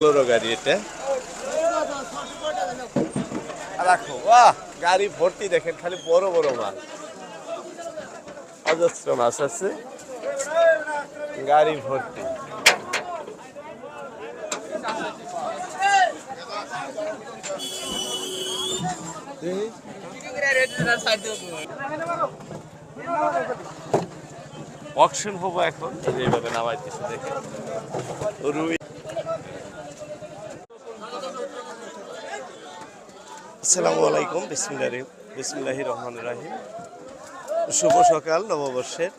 Bolero গাড়ি এটা। রাখো, বাহ, গাড়ি ভর্তি দেখেন, খালি বড় বড় মাছ অজস্র মাছ আছে। গাড়ি ভর্তি। অকশন হব এখন এইভাবে নামাইতেছে দেখে রুই আসসালামু আলাইকুম, বিসমিল্লাহ, বিসমিল্লাহি রহমান রাহিম। শুভ সকাল নববর্ষের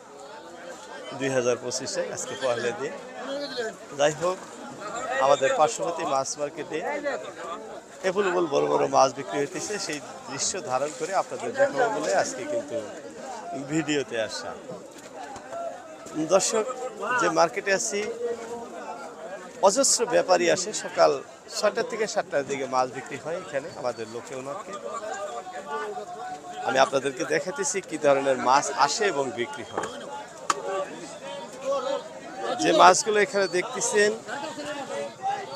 দুই হাজার পঁচিশে, আজকে পয়লা দিন। যাই হোক, আমাদের পার্শ্ববর্তী মাছ মার্কেটে এভেলেবল বড় বড় মাছ বিক্রি হইতেছে। সেই দৃশ্য ধারণ করে আপনাদের দেখাবো বলে আজকে কিন্তু ভিডিওতে আসা। দর্শক, যে মার্কেটে আছি অজস্র ব্যাপারী আসে। সকাল ছয়টা থেকে সাতটার দিকে মাছ বিক্রি হয় এখানে, আমাদের লোকেল মার্কেট আমি আপনাদেরকে দেখাতেছি কি ধরনের মাছ আসে এবং বিক্রি হয়। যে মাছগুলো এখানে দেখতেছেন,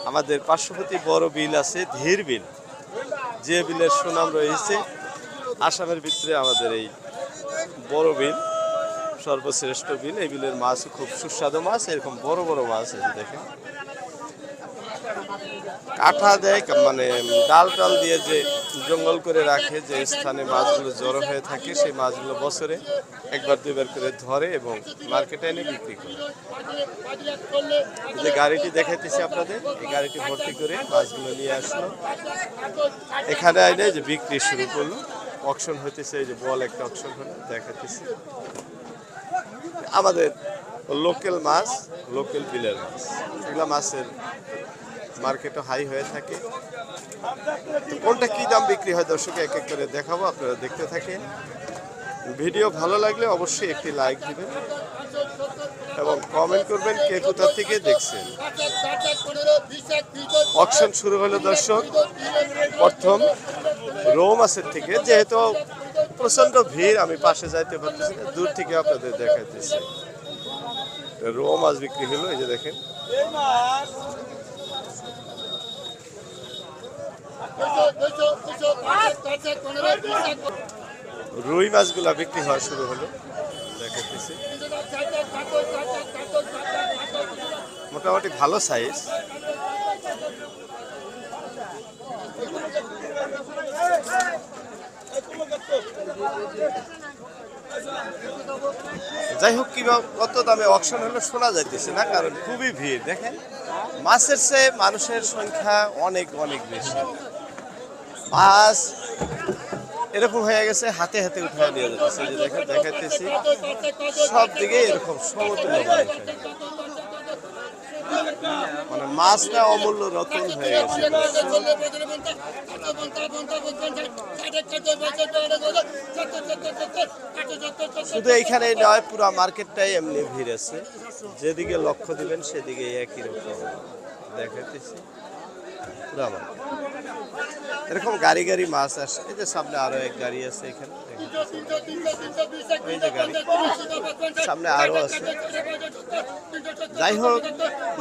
আমাদের পার্শ্ববর্তী বড় বিল আছে, ধীর বিল। যে বিলের সুনাম রয়েছে, আসামের ভিতরে আমাদের এই বড় বিল। সর্বশ্রেষ্ঠ বিল। এই বিলের মাছ খুব সুস্বাদু মাছ, এরকম বড় বড় মাছ যে দেখেন। কাঠা দেয় মানে ডাল টাল দিয়ে যে জঙ্গল করে রাখে, যে স্থানে মাছগুলো জড়ো হয়ে থাকে, সেই মাছগুলো বছরে একবার দুবার করে ধরে এবং মার্কেটে এনে বিক্রি করে। যে গাড়িটি দেখাইতেছি আপনাদের, এই গাড়িটি ভর্তি করে মাছগুলো নিয়ে আসলো। এখানে এনে যে বিক্রি শুরু করল, অকশন হইতেছে, এই যে বল একটা অকশন হলো, দেখাইতেছি। আমাদের লোকাল মাছ লোকাল বিলের মাছ। এগুলো মাছের মার্কেটও হাই হয়ে থাকে। তো কোনটা কি দাম বিক্রি হয় দর্শক এক এক করে দেখাবো, আপনারা দেখতে থাকেন। ভিডিও ভালো লাগলে অবশ্যই একটি লাইক দিবেন এবং কমেন্ট করবেন কে কোথা থেকে দেখছেন। অকশন শুরু হলো দর্শক। প্রথম রৌ মাছের থেকে, যেহেতু প্রচণ্ড ভিড়, আমি পাশে যাইতে পারতেছি না, দূর থেকে আপনাদের দেখাইতেছি। রো মাছ বিক্রি হলো, এই যে দেখেন। রুই মাছগুলা বিক্রি হওয়া শুরু হলো মোটামুটি ভালো সাইজ যাই হোক কিবা কত দামে অকশন হলো শোনা যাইতেছে না কারণ খুবই ভিড় দেখেন মাছের চেয়ে মানুষের সংখ্যা অনেক অনেক বেশি মাছ এরকম হয়ে গেছে হাতে হাতে উঠে নিয়ে যাচ্ছে যে দেখেন দেখাইতেছি সব দিকে এরকম সমতুল্য মানে মাছটা অমূল্য রতন হয়ে গেছে শুধু এইখানে নয়, পুরো মার্কেটটাই এমনি ভিড় আছে। যেদিকে লক্ষ্য দিবেন সেদিকে একই রকম। market। এরকম গাড়ি গাড়ি মাছ আসে। এই যে সামনে আরও এক গাড়ি আছে এখানে। সামনে আরও আছে। যাই হোক,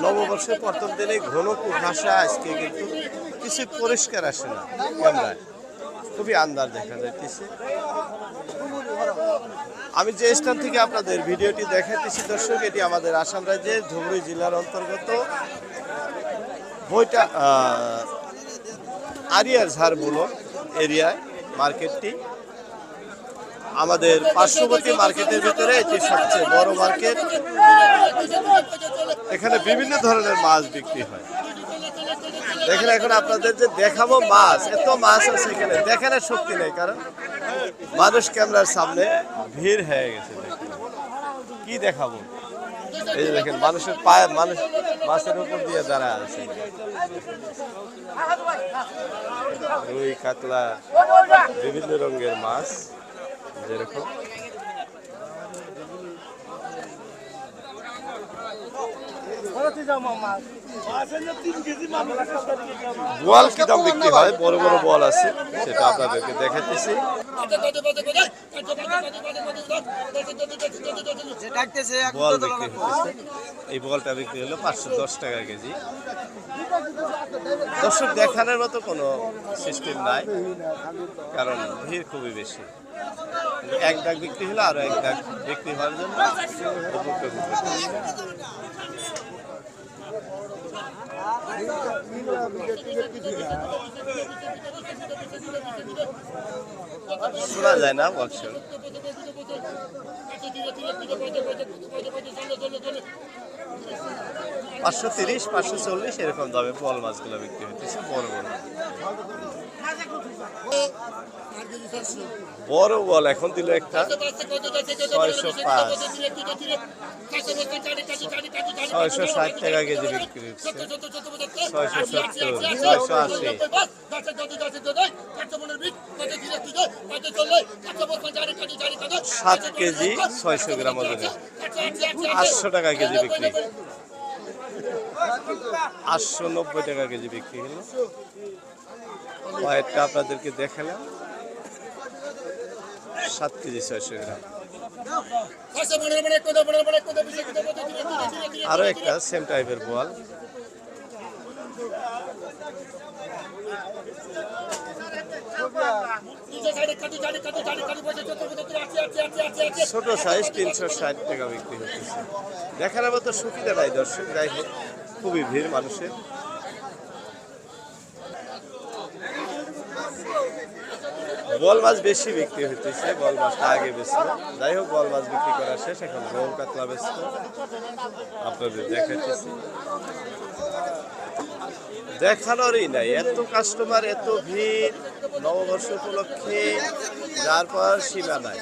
নববর্ষের প্রথম দিনে ঘন কুয়াশা, আজকে কিন্তু কিছু পরিষ্কার আসে না খুবই আন্দার দেখা যাইতেছে। আমি যে স্থান থেকে আপনাদের ভিডিওটি দেখাইতেছি, দর্শক, এটি আমাদের আসাম রাজ্যের ধুবড়ি জেলার অন্তর্গত বইটা আরিয়ার ঝাড় এরিয়ায়, মার্কেটটি। আমাদের পার্শ্ববর্তী মার্কেটের ভিতরে এটি সবচেয়ে বড় মার্কেট এখানে বিভিন্ন ধরনের মাছ বিক্রি হয়। দেখেন এখন আপনাদের যে দেখাবো মাছ, এত মাছ আছে এখানে। দেখানোর শক্তি নেই, কারণ মানুষ ক্যামেরার সামনে ভিড় হয়ে গেছে। দেখেন। কি দেখাবো? এই যে দেখেন, মানুষের পায়ে, মানুষ মাছের উপর দিয়ে দাঁড়া আছে। রুই, কাতলা, বিভিন্ন রঙের মাছ। যেরকম। বল কি দাম বিক্রি হয়? বড় বড় বল আছে, সেটা আপনাদেরকে দেখাতেছি বল বিক্রি এই বলটা বিক্রি হলো পাঁচশো দশ টাকা কেজি। দর্শক, দেখানোর মতো কোনো সিস্টেম নাই, কারণ ভিড় খুবই বেশি। এক ডাক বিক্রি হলো আরও এক ডাক বিক্রি হওয়ার জন্য শোনা যায় না বক্স। পাঁচশো তিরিশ, পাঁচশো চল্লিশ এরকম দামে বল মাছগুলো বিক্রি হতেছে বড় বড়। বড় বল এখন দিল একটা ছয়শো পাঁচ ছয়শো ষাট টাকা কেজি বিক্রি ছয়শো সত্তর ছয়শো আশি সাত কেজি ছয়শো গ্রাম ওজনে আটশো টাকা কেজি বিক্রি আটশো নব্বই টাকা কেজি বিক্রি হলো কয়েকটা আপনাদেরকে দেখালাম সাত কেজি ছয়শো গ্রাম। আরও একটা সেম টাইপের বল ছোট সাইজ তিনশো ষাট টাকা বিক্রি হতেছে দেখার মতো সুবিধা নাই দর্শক যাই হোক খুবই ভিড় মানুষের। বল মাছ বেশি বিক্রি হইতেছে, বল মাছটা আগে বেশি যাই হোক, বল মাছ বিক্রি করা শেষ, এখন রৌ কাতলা বেশি আপনাদের দেখাইতেছি। দেখানোরই নাই, এত কাস্টমার এত ভিড় নববর্ষ উপলক্ষে, যার পর সীমা নাই।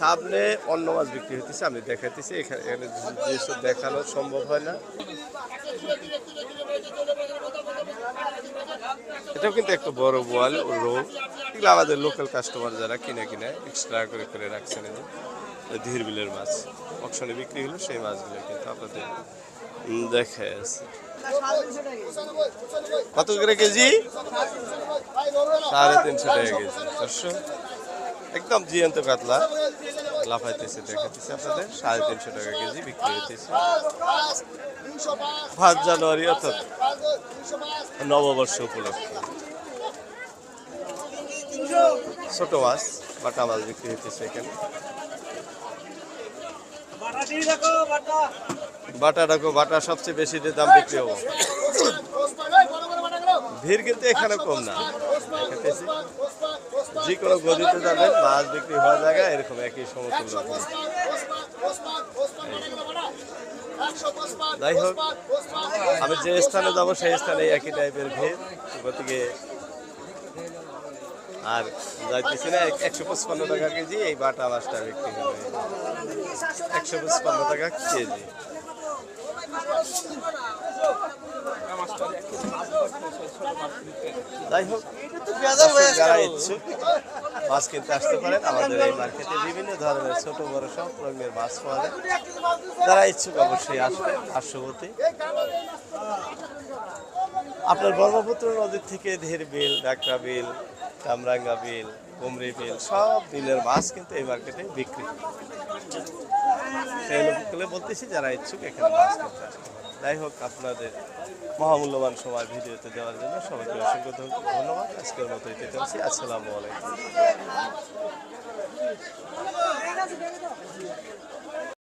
সামনে অন্য মাছ বিক্রি হতেছে আমি দেখাইতেছি এখানে এখানে যেসব দেখানো সম্ভব হয় না। এটাও কিন্তু একটা বড় বোয়াল রোগ এগুলো আমাদের লোকাল কাস্টমার যারা কিনে কিনে এক্সট্রা করে করে রাখছেন ধীর বিলের মাছ। অপশনে বিক্রি হলো, সেই মাছগুলো কিন্তু আপনাদের দেখে আছে। কত করে কেজি? সাড়ে তিনশো টাকা কেজি। দর্শক একদম জিয়ন্ত কাতলা। লাফাইতেছে দেখাতেছে আপনাদের। সাড়ে তিনশো টাকা কেজি বিক্রি হইতেছে। পাঁচ জানুয়ারি, অর্থাৎ নববর্ষ উপলক্ষে। ছোট মাছ, বাটা মাছ বিক্রি হইতেছে এখানে। বাটা রাখো বাটা সবচেয়ে বেশি দাম বিক্রি হব। ভিড় কিন্তু এখানে কম না। যে কোনো গদিতে যাবেন মাছ বিক্রি হওয়া জায়গা এরকম একই সমতুল্য যাই হোক আমি যে স্থানে যাব সেই স্থানে একই টাইপের ভিড় গতিকে আর যাইতেছি না এক- একশো পঁচপান্ন টাকা কেজি এই বাটা মাছটা বিক্রি হবে। একশো পঁচপান্ন টাকা কেজি। যাই হোক যারা ইচ্ছুক মাছ কিনতে আসতে পারেন। আমাদের এই মার্কেটে বিভিন্ন ধরনের ছোট বড় সব রঙের মাছ পাওয়া যায়। যারা ইচ্ছুক অবশ্যই আসবেন, পার্শ্ববর্তী। আপনার ব্রহ্মপুত্র নদীর থেকে ধীর বিল, ডাকরা বিল, কামরাঙ্গা বিল কুমরি বিল, সব বিলের মাছ কিন্তু এই মার্কেটে বিক্রি সেই লোকগুলো বলতেছি, যারা ইচ্ছুক এখানে মাছ কিনতে আসতে পারেন। যাই হোক, আপনাদের মহামূল্যবান সময় ভিডিওতে দেওয়ার জন্য সবাইকে অসংখ্য ধন্যবাদ। আজকের মতো এতে চলছি আসসালামু আলাইকুম।